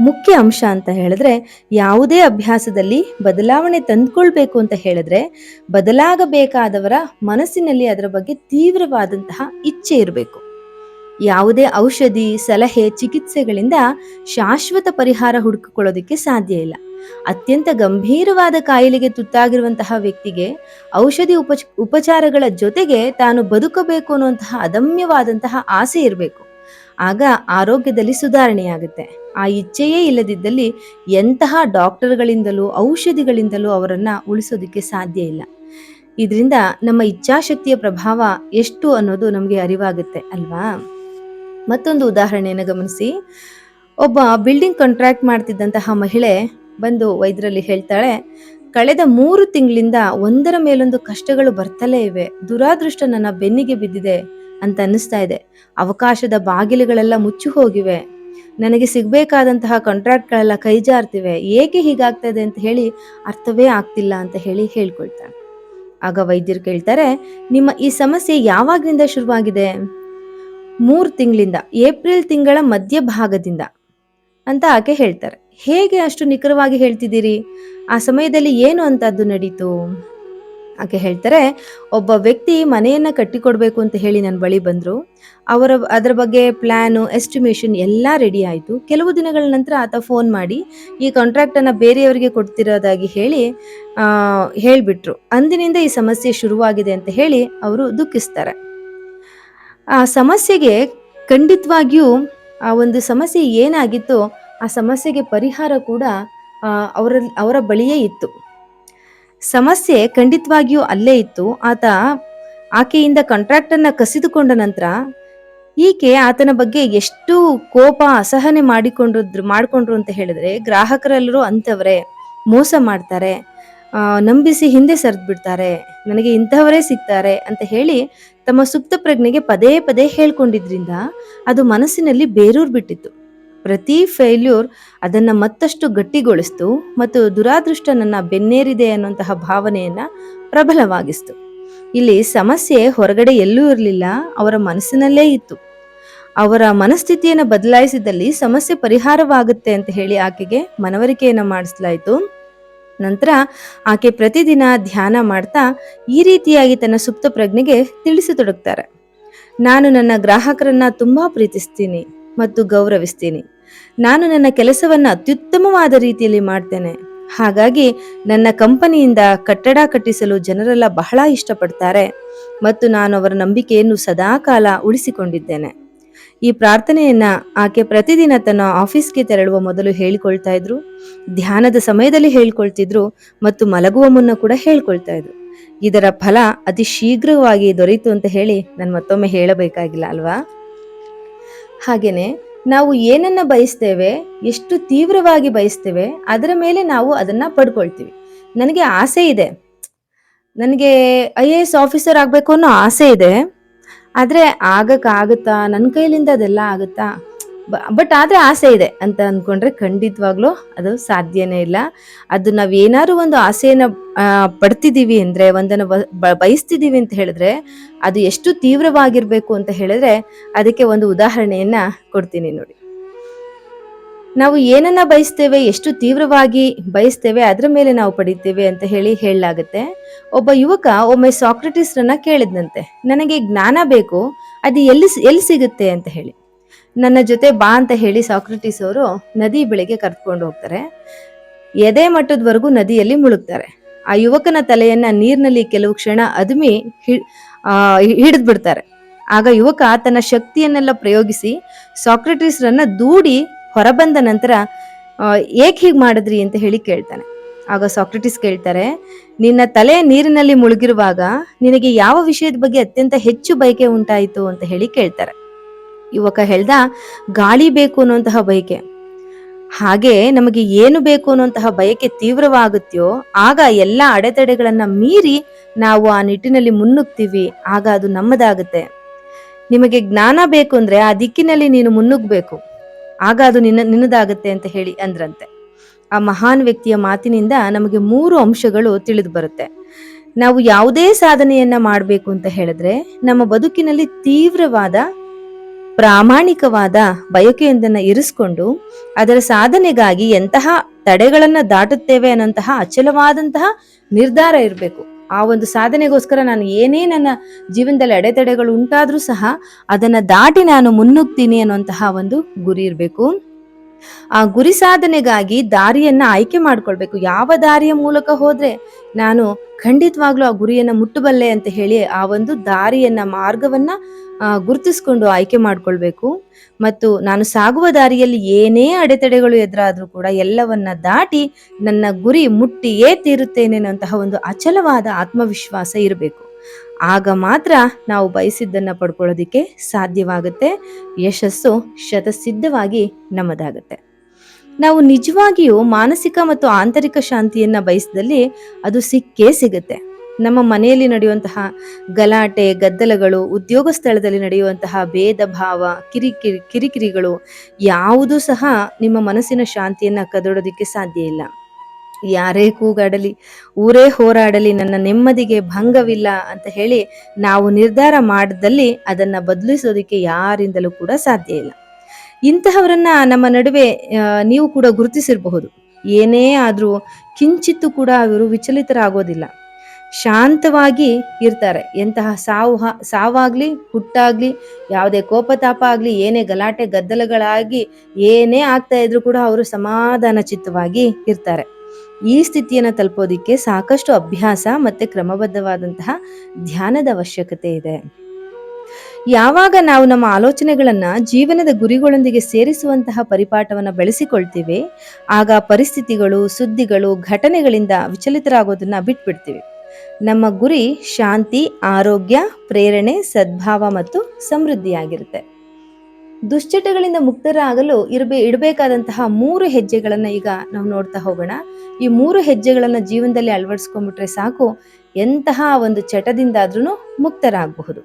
S1: ಮುಖ್ಯ ಅಂಶ ಅಂತ ಹೇಳಿದ್ರೆ ಯಾವುದೇ ಅಭ್ಯಾಸದಲ್ಲಿ ಬದಲಾವಣೆ ತಂದುಕೊಳ್ಬೇಕು ಅಂತ ಹೇಳಿದ್ರೆ ಬದಲಾಗಬೇಕಾದವರ ಮನಸ್ಸಿನಲ್ಲಿ ಅದರ ಬಗ್ಗೆ ತೀವ್ರವಾದಂತಹ ಇಚ್ಛೆ ಇರಬೇಕು. ಯಾವುದೇ ಔಷಧಿ, ಸಲಹೆ, ಚಿಕಿತ್ಸೆಗಳಿಂದ ಶಾಶ್ವತ ಪರಿಹಾರ ಹುಡುಕಿಕೊಳ್ಳೋದಕ್ಕೆ ಸಾಧ್ಯ ಇಲ್ಲ. ಅತ್ಯಂತ ಗಂಭೀರವಾದ ಕಾಯಿಲೆಗೆ ತುತ್ತಾಗಿರುವಂತಹ ವ್ಯಕ್ತಿಗೆ ಔಷಧಿ ಉಪಚ, ಉಪಚಾರಗಳ ಜೊತೆಗೆ ತಾನು ಬದುಕಬೇಕು ಅನ್ನುವಂತಹ ಅದಮ್ಯವಾದಂತಹ ಆಸೆ ಇರಬೇಕು. ಆಗ ಆರೋಗ್ಯದಲ್ಲಿ ಸುಧಾರಣೆಯಾಗುತ್ತೆ. ಆ ಇಚ್ಛೆಯೇ ಇಲ್ಲದಿದ್ದಲ್ಲಿ ಎಂತಹ ಡಾಕ್ಟರ್ಗಳಿಂದಲೂ ಔಷಧಿಗಳಿಂದಲೂ ಅವರನ್ನು ಉಳಿಸೋದಕ್ಕೆ ಸಾಧ್ಯ ಇಲ್ಲ. ಇದರಿಂದ ನಮ್ಮ ಇಚ್ಛಾಶಕ್ತಿಯ ಪ್ರಭಾವ ಎಷ್ಟು ಅನ್ನೋದು ನಮಗೆ ಅರಿವಾಗುತ್ತೆ ಅಲ್ವಾ? ಮತ್ತೊಂದು ಉದಾಹರಣೆಯನ್ನು ಗಮನಿಸಿ. ಒಬ್ಬ ಬಿಲ್ಡಿಂಗ್ ಕಾಂಟ್ರಾಕ್ಟ್ ಮಾಡ್ತಿದ್ದಂತಹ ಮಹಿಳೆ ಬಂದು ವೈದ್ಯರಲ್ಲಿ ಹೇಳ್ತಾಳೆ, ಕಳೆದ ಮೂರು ತಿಂಗಳಿಂದ ಒಂದರ ಮೇಲೊಂದು ಕಷ್ಟಗಳು ಬರ್ತಲೇ ಇವೆ. ದುರಾದೃಷ್ಟ ನನ್ನ ಬೆನ್ನಿಗೆ ಬಿದ್ದಿದೆ. ಅಂತ ಅನ್ನಿಸ್ತಾ ಇದೆ ಅವಕಾಶದ ಬಾಗಿಲುಗಳೆಲ್ಲ ಮುಚ್ಚು ಹೋಗಿವೆ ನನಗೆ ಸಿಗಬೇಕಾದಂತಹ ಕಾಂಟ್ರಾಕ್ಟ್ಗಳೆಲ್ಲ ಕೈ ಜಾರ್ತಿವೆ ಏಕೆ ಹೀಗಾಗ್ತಾ ಇದೆ ಅಂತ ಹೇಳಿ ಅರ್ಥವೇ ಆಗ್ತಿಲ್ಲ ಅಂತ ಹೇಳಿ ಹೇಳ್ಕೊಳ್ತಾಳೆ ಆಗ ವೈದ್ಯರು ಕೇಳ್ತಾರೆ, ನಿಮ್ಮ ಈ ಸಮಸ್ಯೆ ಯಾವಾಗಿನಿಂದ ಶುರುವಾಗಿದೆ? ಮೂರು ತಿಂಗಳಿಂದ, ಏಪ್ರಿಲ್ ತಿಂಗಳ ಮಧ್ಯಭಾಗದಿಂದ ಅಂತ ಆಕೆ ಹೇಳ್ತಾರೆ. ಹೇಗೆ ಅಷ್ಟು ನಿಖರವಾಗಿ ಹೇಳ್ತಿದ್ದೀರಿ? ಆ ಸಮಯದಲ್ಲಿ ಏನು ಅಂತದ್ದು ನಡೀತು? ಆಕೆ ಹೇಳ್ತಾರೆ, ಒಬ್ಬ ವ್ಯಕ್ತಿ ಮನೆಯನ್ನ ಕಟ್ಟಿಕೊಡ್ಬೇಕು ಅಂತ ಹೇಳಿ ನನ್ನ ಬಳಿ ಬಂದ್ರು. ಅವರ ಅದರ ಬಗ್ಗೆ ಪ್ಲ್ಯಾನು ಎಸ್ಟಿಮೇಷನ್ ಎಲ್ಲ ರೆಡಿ ಆಯಿತು. ಕೆಲವು ದಿನಗಳ ನಂತರ ಆತ ಫೋನ್ ಮಾಡಿ, ಈ ಕಾಂಟ್ರಾಕ್ಟನ್ನು ಬೇರೆಯವರಿಗೆ ಕೊಡ್ತಿರೋದಾಗಿ ಹೇಳಿ ಹೇಳಿಬಿಟ್ರು. ಅಂದಿನಿಂದ ಈ ಸಮಸ್ಯೆ ಶುರುವಾಗಿದೆ ಅಂತ ಹೇಳಿ ಅವರು ದುಃಖಿಸ್ತಾರೆ. ಆ ಸಮಸ್ಯೆಗೆ ಖಂಡಿತವಾಗಿಯೂ ಆ ಒಂದು ಸಮಸ್ಯೆ ಏನಾಗಿತ್ತೋ, ಆ ಸಮಸ್ಯೆಗೆ ಪರಿಹಾರ ಕೂಡ ಅವರ ಅವರ ಬಳಿಯೇ ಇತ್ತು. ಸಮಸ್ಯೆ ಖಂಡಿತವಾಗಿಯೂ ಅಲ್ಲೇ ಇತ್ತು. ಆತ ಆಕೆಯಿಂದ ಕಾಂಟ್ರಾಕ್ಟನ್ನ ಕಸಿದುಕೊಂಡ ನಂತರ ಈಕೆ ಆತನ ಬಗ್ಗೆ ಎಷ್ಟು ಕೋಪ, ಅಸಹನೆ ಮಾಡಿಕೊಂಡ್ರು, ಮಾಡ್ಕೊಂಡ್ರು ಅಂತ ಹೇಳಿದ್ರೆ ಗ್ರಾಹಕರೆಲ್ಲರೂ ಅಂಥವರೇ ಮೋಸ ಮಾಡ್ತಾರೆ. ನಂಬಿಸಿ ಹಿಂದೆ ಸರಿದು ಬಿಡ್ತಾರೆ. ನನಗೆ ಇಂಥವರೇ ಸಿಗ್ತಾರೆ ಅಂತ ಹೇಳಿ ತಮ್ಮ ಸುಪ್ತ ಪ್ರಜ್ಞೆಗೆ ಪದೇ ಪದೇ ಹೇಳ್ಕೊಂಡಿದ್ರಿಂದ ಅದು ಮನಸ್ಸಿನಲ್ಲಿ ಬೇರೂರ್ ಬಿಟ್ಟಿತ್ತು. ಪ್ರತಿ ಫೇಲ್ಯೂರ್ ಅದನ್ನು ಮತ್ತಷ್ಟು ಗಟ್ಟಿಗೊಳಿಸ್ತು ಮತ್ತು ದುರಾದೃಷ್ಟ ನನ್ನ ಬೆನ್ನೇರಿದೆ ಅನ್ನುವಂತಹ ಭಾವನೆಯನ್ನು ಪ್ರಬಲವಾಗಿಸ್ತು. ಇಲ್ಲಿ ಸಮಸ್ಯೆ ಹೊರಗಡೆ ಎಲ್ಲೂ ಇರಲಿಲ್ಲ, ಅವರ ಮನಸ್ಸಿನಲ್ಲೇ ಇತ್ತು. ಅವರ ಮನಸ್ಥಿತಿಯನ್ನು ಬದಲಾಯಿಸಿದಲ್ಲಿ ಸಮಸ್ಯೆ ಪರಿಹಾರವಾಗುತ್ತೆ ಅಂತ ಹೇಳಿ ಆಕೆಗೆ ಮನವರಿಕೆಯನ್ನು ಮಾಡಿಸಲಾಯಿತು. ನಂತರ ಆಕೆ ಪ್ರತಿದಿನ ಧ್ಯಾನ ಮಾಡ್ತಾ ಈ ರೀತಿಯಾಗಿ ತನ್ನ ಸುಪ್ತ ಪ್ರಜ್ಞೆಗೆ ತಿಳಿಸತೊಡಗ್ತಾರೆ. ನಾನು ನನ್ನ ಗ್ರಾಹಕರನ್ನ ತುಂಬಾ ಪ್ರೀತಿಸ್ತೀನಿ ಮತ್ತು ಗೌರವಿಸ್ತೀನಿ. ನಾನು ನನ್ನ ಕೆಲಸವನ್ನು ಅತ್ಯುತ್ತಮವಾದ ರೀತಿಯಲ್ಲಿ ಮಾಡ್ತೇನೆ. ಹಾಗಾಗಿ ನನ್ನ ಕಂಪನಿಯಿಂದ ಕಟ್ಟಡ ಕಟ್ಟಿಸಲು ಜನರೆಲ್ಲ ಬಹಳ ಇಷ್ಟಪಡ್ತಾರೆ ಮತ್ತು ನಾನು ಅವರ ನಂಬಿಕೆಯನ್ನು ಸದಾಕಾಲ ಉಳಿಸಿಕೊಂಡಿದ್ದೇನೆ. ಈ ಪ್ರಾರ್ಥನೆಯನ್ನ ಆಕೆ ಪ್ರತಿದಿನ ತನ್ನ ಆಫೀಸ್ಗೆ ತೆರಳುವ ಮೊದಲು ಹೇಳಿಕೊಳ್ತಾ ಇದ್ರು, ಧ್ಯಾನದ ಸಮಯದಲ್ಲಿ ಹೇಳ್ಕೊಳ್ತಿದ್ರು ಮತ್ತು ಮಲಗುವ ಮುನ್ನ ಕೂಡ ಹೇಳ್ಕೊಳ್ತಾ ಇದ್ರು. ಇದರ ಫಲ ಅತಿ ಶೀಘ್ರವಾಗಿ ದೊರೆಯಿತು ಅಂತ ಹೇಳಿ ನಾನು ಮತ್ತೊಮ್ಮೆ ಹೇಳಬೇಕಾಗಿಲ್ಲ ಅಲ್ವಾ? ಹಾಗೇನೆ ನಾವು ಏನನ್ನ ಬಯಸ್ತೇವೆ, ಎಷ್ಟು ತೀವ್ರವಾಗಿ ಬಯಸ್ತೇವೆ, ಅದರ ಮೇಲೆ ನಾವು ಅದನ್ನ ಪಡ್ಕೊಳ್ತೀವಿ. ನನಗೆ ಆಸೆ ಇದೆ. ನನಗೆ ಐ ಎ ಎಸ್ ಆಫೀಸರ್ ಆಗಬೇಕು ಅನ್ನೋ ಆಸೆ ಇದೆ. ಆದರೆ ಆಗಕ್ಕಾಗುತ್ತಾ? ನನ್ನ ಕೈಲಿಂದ ಅದೆಲ್ಲ ಆಗುತ್ತಾ? ಬಟ್ ಆದರೆ ಆಸೆ ಇದೆ ಅಂತ ಅಂದ್ಕೊಂಡ್ರೆ ಖಂಡಿತವಾಗ್ಲೂ ಅದು ಸಾಧ್ಯನೇ ಇಲ್ಲ. ಅದು ನಾವು ಏನಾದ್ರು ಒಂದು ಆಸೆಯನ್ನು ಪಡ್ತಿದ್ದೀವಿ ಅಂದರೆ, ಒಂದನ್ನು ಬಯಸ್ತಿದ್ದೀವಿ ಅಂತ ಹೇಳಿದ್ರೆ, ಅದು ಎಷ್ಟು ತೀವ್ರವಾಗಿರಬೇಕು ಅಂತ ಹೇಳಿದ್ರೆ, ಅದಕ್ಕೆ ಒಂದು ಉದಾಹರಣೆಯನ್ನ ಕೊಡ್ತೀನಿ ನೋಡಿ. ನಾವು ಏನನ್ನ ಬಯಸ್ತೇವೆ, ಎಷ್ಟು ತೀವ್ರವಾಗಿ ಬಯಸ್ತೇವೆ, ಅದರ ಮೇಲೆ ನಾವು ಪಡಿತೇವೆ ಅಂತ ಹೇಳಿ ಹೇಳಲಾಗುತ್ತೆ. ಒಬ್ಬ ಯುವಕ ಒಮ್ಮೆ ಸಾಕ್ರೆಟಿಸ್ರನ್ನ ಕೇಳಿದ್ನಂತೆ, ನನಗೆ ಜ್ಞಾನ ಬೇಕು, ಅದು ಎಲ್ಲಿ ಎಲ್ಲಿ ಸಿಗುತ್ತೆ? ಅಂತ ಹೇಳಿ. ನನ್ನ ಜೊತೆ ಬಾ ಅಂತ ಹೇಳಿ ಸಾಕ್ರಟಿಸ್ ಅವರು ನದಿ ಬಳಿಗೆ ಕರ್ಕೊಂಡು ಹೋಗ್ತಾರೆ. ಎದೆ ಮಟ್ಟದವರೆಗೂ ನದಿಯಲ್ಲಿ ಮುಳುಗ್ತಾರೆ. ಆ ಯುವಕನ ತಲೆಯನ್ನ ನೀರಿನಲ್ಲಿ ಕೆಲವು ಕ್ಷಣ ಅದುಮಿ ಹಿಡಿದು ಬಿಡ್ತಾರೆ. ಆಗ ಯುವಕ ತನ್ನ ಶಕ್ತಿಯನ್ನೆಲ್ಲ ಪ್ರಯೋಗಿಸಿ ಸಾಕ್ರೆಟಿಸ್ರನ್ನ ದೂಡಿ ಹೊರಬಂದ ನಂತರ ಏಕೆ ಹೀಗ್ ಮಾಡಿದ್ರಿ ಅಂತ ಹೇಳಿ ಕೇಳ್ತಾನೆ. ಆಗ ಸಾಕ್ರೆಟಿಸ್ ಕೇಳ್ತಾರೆ, ನಿನ್ನ ತಲೆ ನೀರಿನಲ್ಲಿ ಮುಳುಗಿರುವಾಗ ನಿನಗೆ ಯಾವ ವಿಷಯದ ಬಗ್ಗೆ ಅತ್ಯಂತ ಹೆಚ್ಚು ಬಯಕೆ ಉಂಟಾಯಿತು ಅಂತ ಹೇಳಿ ಕೇಳ್ತಾರೆ. ಯುವಕ ಹೇಳ್ದ, ಗಾಳಿ ಬೇಕು ಅನ್ನುವಂತಹ ಬಯಕೆ. ಹಾಗೆ ನಮಗೆ ಏನು ಬೇಕು ಅನ್ನುವಂತಹ ಬಯಕೆ ತೀವ್ರವಾಗುತ್ತೆಯೋ ಆಗ ಎಲ್ಲ ಅಡೆತಡೆಗಳನ್ನ ಮೀರಿ ನಾವು ಆ ನಿಟ್ಟಿನಲ್ಲಿ ಮುನ್ನುಗ್ತೀವಿ, ಆಗ ಅದು ನಮ್ಮದಾಗುತ್ತೆ. ನಿಮಗೆ ಜ್ಞಾನ ಬೇಕು ಅಂದ್ರೆ ಆ ದಿಕ್ಕಿನಲ್ಲಿ ನೀನು ಮುನ್ನುಗ್ಬೇಕು. ಆಗ ಅದು ನಿನ್ನ, ನಿನ್ನದಾಗುತ್ತೆ ಅಂತ ಹೇಳಿ ಅಂದ್ರಂತೆ. ಆ ಮಹಾನ್ ವ್ಯಕ್ತಿಯ ಮಾತಿನಿಂದ ನಮಗೆ ಮೂರು ಅಂಶಗಳು ತಿಳಿದು ಬರುತ್ತೆ. ನಾವು ಯಾವುದೇ ಸಾಧನೆಯನ್ನ ಮಾಡಬೇಕು ಅಂತ ಹೇಳಿದ್ರೆ, ನಮ್ಮ ಬದುಕಿನಲ್ಲಿ ತೀವ್ರವಾದ ಪ್ರಾಮಾಣಿಕವಾದ ಬಯಕೆಯೊಂದನ್ನ ಇರಿಸಿಕೊಂಡು ಅದರ ಸಾಧನೆಗಾಗಿ ಎಂತಹ ತಡೆಗಳನ್ನ ದಾಟುತ್ತೇವೆ ಅನ್ನೋಂತಹ ಅಚಲವಾದಂತಹ ನಿರ್ಧಾರ ಇರಬೇಕು. ಆ ಒಂದು ಸಾಧನೆಗೋಸ್ಕರ ನಾನು ಏನೇ ನನ್ನ ಜೀವನದಲ್ಲಿ ಅಡೆತಡೆಗಳು ಉಂಟಾದ್ರೂ ಸಹ ಅದನ್ನ ದಾಟಿ ನಾನು ಮುನ್ನುಗ್ತೀನಿ ಅನ್ನುವಂತಹ ಒಂದು ಗುರಿ ಇರಬೇಕು. ಆ ಗುರಿ ಸಾಧನೆಗಾಗಿ ದಾರಿಯನ್ನ ಆಯ್ಕೆ ಮಾಡ್ಕೊಳ್ಬೇಕು. ಯಾವ ದಾರಿಯ ಮೂಲಕ ಹೋದ್ರೆ ನಾನು ಖಂಡಿತವಾಗ್ಲೂ ಆ ಗುರಿಯನ್ನ ಮುಟ್ಟಬಲ್ಲೆ ಅಂತ ಹೇಳಿ ಆ ಒಂದು ದಾರಿಯನ್ನ, ಮಾರ್ಗವನ್ನ ಗುರುತಿಸ್ಕೊಂಡು ಆಯ್ಕೆ ಮಾಡ್ಕೊಳ್ಬೇಕು. ಮತ್ತು ನಾನು ಸಾಗುವ ದಾರಿಯಲ್ಲಿ ಏನೇ ಅಡೆತಡೆಗಳು ಎದುರಾದ್ರೂ ಕೂಡ ಎಲ್ಲವನ್ನ ದಾಟಿ ನನ್ನ ಗುರಿ ಮುಟ್ಟಿಯೇ ತೀರುತ್ತೇನೆ ಅನ್ನುವಂತಹ ಒಂದು ಅಚಲವಾದ ಆತ್ಮವಿಶ್ವಾಸ ಇರಬೇಕು. ಆಗ ಮಾತ್ರ ನಾವು ಬಯಸಿದ್ದನ್ನು ಪಡ್ಕೊಳ್ಳೋದಕ್ಕೆ ಸಾಧ್ಯವಾಗುತ್ತೆ. ಯಶಸ್ಸು ಶತಸಿದ್ಧವಾಗಿ ನಮ್ಮದಾಗುತ್ತೆ. ನಾವು ನಿಜವಾಗಿಯೂ ಮಾನಸಿಕ ಮತ್ತು ಆಂತರಿಕ ಶಾಂತಿಯನ್ನು ಬಯಸಿದಲ್ಲಿ ಅದು ಸಿಕ್ಕೇ ಸಿಗುತ್ತೆ. ನಮ್ಮ ಮನೆಯಲ್ಲಿ ನಡೆಯುವಂತಹ ಗಲಾಟೆ, ಗದ್ದಲಗಳು, ಉದ್ಯೋಗ ಸ್ಥಳದಲ್ಲಿ ನಡೆಯುವಂತಹ ಭೇದ ಭಾವ ಕಿರಿಕಿರಿ ಕಿರಿಕಿರಿಗಳು ಯಾವುದೂ ಸಹ ನಿಮ್ಮ ಮನಸ್ಸಿನ ಶಾಂತಿಯನ್ನು ಕದಡೋದಿಕ್ಕೆ ಸಾಧ್ಯ ಇಲ್ಲ. ಯಾರೇ ಕೂಗಾಡಲಿ, ಊರೇ ಹೋರಾಡಲಿ, ನನ್ನ ನೆಮ್ಮದಿಗೆ ಭಂಗವಿಲ್ಲ ಅಂತ ಹೇಳಿ ನಾವು ನಿರ್ಧಾರ ಮಾಡಿದಲ್ಲಿ ಅದನ್ನ ಬದಲಿಸೋದಕ್ಕೆ ಯಾರಿಂದಲೂ ಕೂಡ ಸಾಧ್ಯ ಇಲ್ಲ. ಇಂತಹವರನ್ನ ನಮ್ಮ ನಡುವೆ ನೀವು ಕೂಡ ಗುರುತಿಸಿರಬಹುದು. ಏನೇ ಆದರೂ ಕಿಂಚಿತ್ತು ಕೂಡ ಅವರು ವಿಚಲಿತರಾಗೋದಿಲ್ಲ. ಶಾಂತವಾಗಿ ಇರ್ತಾರೆ. ಎಂತಹ ಸಾವು ಸಾವಾಗ್ಲಿ, ಹುಟ್ಟಾಗ್ಲಿ, ಯಾವುದೇ ಕೋಪತಾಪ ಆಗ್ಲಿ, ಏನೇ ಗಲಾಟೆ ಗದ್ದಲಗಳಾಗಿ ಏನೇ ಆಗ್ತಾ ಇದ್ರು ಕೂಡ ಅವರು ಸಮಾಧಾನ ಚಿತ್ತವಾಗಿ ಇರ್ತಾರೆ. ಈ ಸ್ಥಿತಿಯನ್ನು ತಲುಪೋದಿಕ್ಕೆ ಸಾಕಷ್ಟು ಅಭ್ಯಾಸ ಮತ್ತೆ ಕ್ರಮಬದ್ಧವಾದಂತಹ ಧ್ಯಾನದ ಅವಶ್ಯಕತೆ ಇದೆ. ಯಾವಾಗ ನಾವು ನಮ್ಮ ಆಲೋಚನೆಗಳನ್ನ ಜೀವನದ ಗುರಿಗಳೊಂದಿಗೆ ಸೇರಿಸುವಂತಹ ಪರಿಪಾಠವನ್ನು ಬೆಳೆಸಿಕೊಳ್ತೀವಿ, ಆಗ ಪರಿಸ್ಥಿತಿಗಳು, ಸುದ್ದಿಗಳು, ಘಟನೆಗಳಿಂದ ವಿಚಲಿತರಾಗೋದನ್ನ ಬಿಟ್ಬಿಡ್ತೀವಿ. ನಮ್ಮ ಗುರಿ ಶಾಂತಿ, ಆರೋಗ್ಯ, ಪ್ರೇರಣೆ, ಸದ್ಭಾವ ಮತ್ತು ಸಮೃದ್ಧಿಯಾಗಿರುತ್ತೆ. ದುಶ್ಚಟಗಳಿಂದ ಮುಕ್ತರಾಗಲು ಇರಬೇ, ಇಡಬೇಕಾದಂತಹ ಮೂರು ಹೆಜ್ಜೆಗಳನ್ನ ಈಗ ನಾವು ನೋಡ್ತಾ ಹೋಗೋಣ. ಈ ಮೂರು ಹೆಜ್ಜೆಗಳನ್ನ ಜೀವನದಲ್ಲಿ ಅಳವಡಿಸ್ಕೊಂಡ್ಬಿಟ್ರೆ ಸಾಕು, ಎಂತಹ ಒಂದು ಚಟದಿಂದಾದ್ರೂ ಮುಕ್ತರಾಗಬಹುದು.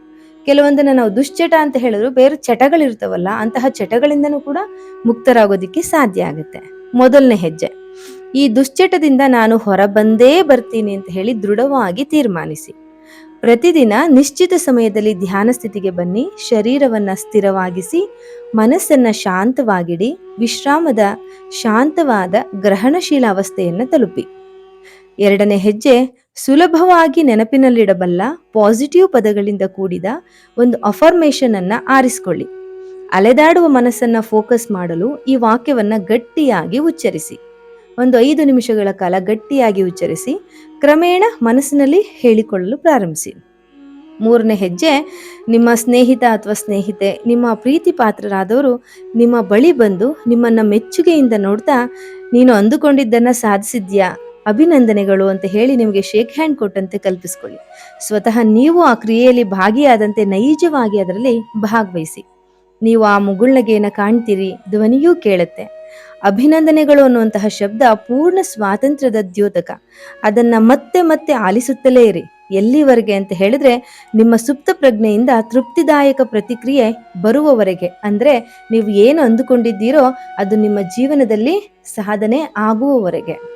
S1: ಕೆಲವೊಂದನ್ನ ನಾವು ದುಶ್ಚಟ ಅಂತ ಹೇಳಿದ್ರು, ಬೇರೆ ಚಟಗಳಿರ್ತವಲ್ಲ, ಅಂತಹ ಚಟಗಳಿಂದನೂ ಕೂಡ ಮುಕ್ತರಾಗೋದಿಕ್ಕೆ ಸಾಧ್ಯ ಆಗುತ್ತೆ. ಮೊದಲನೇ ಹೆಜ್ಜೆ, ಈ ದುಶ್ಚಟದಿಂದ ನಾನು ಹೊರಬಂದೇ ಬರ್ತೀನಿ ಅಂತ ಹೇಳಿ ದೃಢವಾಗಿ ತೀರ್ಮಾನಿಸಿ. ಪ್ರತಿದಿನ ನಿಶ್ಚಿತ ಸಮಯದಲ್ಲಿ ಧ್ಯಾನ ಸ್ಥಿತಿಗೆ ಬನ್ನಿ, ಶರೀರವನ್ನ ಸ್ಥಿರವಾಗಿಸಿ, ಮನಸ್ಸನ್ನ ಶಾಂತವಾಗಿಡಿ, ವಿಶ್ರಾಮದ ಶಾಂತವಾದ ಗ್ರಹಣಶೀಲ ಅವಸ್ಥೆಯನ್ನು ತಲುಪಿ. ಎರಡನೇ ಹೆಜ್ಜೆ, ಸುಲಭವಾಗಿ ನೆನಪಿನಲ್ಲಿಡಬಲ್ಲ ಪಾಸಿಟಿವ್ ಪದಗಳಿಂದ ಕೂಡಿದ ಒಂದು ಅಫರ್ಮೇಷನ್ ಅನ್ನ ಆರಿಸಿಕೊಳ್ಳಿ. ಅಲೆದಾಡುವ ಮನಸ್ಸನ್ನ ಫೋಕಸ್ ಮಾಡಲು ಈ ವಾಕ್ಯವನ್ನ ಗಟ್ಟಿಯಾಗಿ ಉಚ್ಚರಿಸಿ. ಒಂದು ಐದು ನಿಮಿಷಗಳ ಕಾಲ ಗಟ್ಟಿಯಾಗಿ ಉಚ್ಚರಿಸಿ ಕ್ರಮೇಣ ಮನಸ್ಸಿನಲ್ಲಿ ಹೇಳಿಕೊಳ್ಳಲು ಪ್ರಾರಂಭಿಸಿ. ಮೂರನೇ ಹೆಜ್ಜೆ, ನಿಮ್ಮ ಸ್ನೇಹಿತ ಅಥವಾ ಸ್ನೇಹಿತೆ, ನಿಮ್ಮ ಪ್ರೀತಿ ಪಾತ್ರರಾದವರು ನಿಮ್ಮ ಬಳಿ ಬಂದು ನಿಮ್ಮನ್ನ ಮೆಚ್ಚುಗೆಯಿಂದ ನೋಡ್ತಾ, ನೀನು ಅಂದುಕೊಂಡಿದ್ದನ್ನ ಸಾಧಿಸಿದ್ಯಾ, ಅಭಿನಂದನೆಗಳು ಅಂತ ಹೇಳಿ ನಿಮಗೆ ಶೇಕ್ ಹ್ಯಾಂಡ್ ಕೊಟ್ಟಂತೆ ಕಲ್ಪಿಸಿಕೊಳ್ಳಿ. ಸ್ವತಃ ನೀವು ಆ ಕ್ರಿಯೆಯಲ್ಲಿ ಭಾಗಿಯಾದಂತೆ ನೈಜವಾಗಿ ಅದರಲ್ಲಿ ಭಾಗವಹಿಸಿ. ನೀವು ಆ ಮುಗುಳ್ನಗೆಯನ್ನು ಕಾಣ್ತೀರಿ, ಧ್ವನಿಯೂ ಕೇಳುತ್ತೆ. ಅಭಿನಂದನೆಗಳು ಅನ್ನುವಂತಹ ಶಬ್ದ ಪೂರ್ಣ ಸ್ವಾತಂತ್ರ್ಯದ ದ್ಯೋತಕ. ಅದನ್ನ ಮತ್ತೆ ಮತ್ತೆ ಆಲಿಸುತ್ತಲೇ ಇರಿ. ಎಲ್ಲಿವರೆಗೆ ಅಂತ ಹೇಳಿದ್ರೆ ನಿಮ್ಮ ಸುಪ್ತ ಪ್ರಜ್ಞೆಯಿಂದ ತೃಪ್ತಿದಾಯಕ ಪ್ರತಿಕ್ರಿಯೆ ಬರುವವರೆಗೆ. ಅಂದ್ರೆ ನೀವು ಏನು ಅಂದುಕೊಂಡಿದ್ದೀರೋ ಅದು ನಿಮ್ಮ ಜೀವನದಲ್ಲಿ ಸಾಧನೆ ಆಗುವವರೆಗೆ.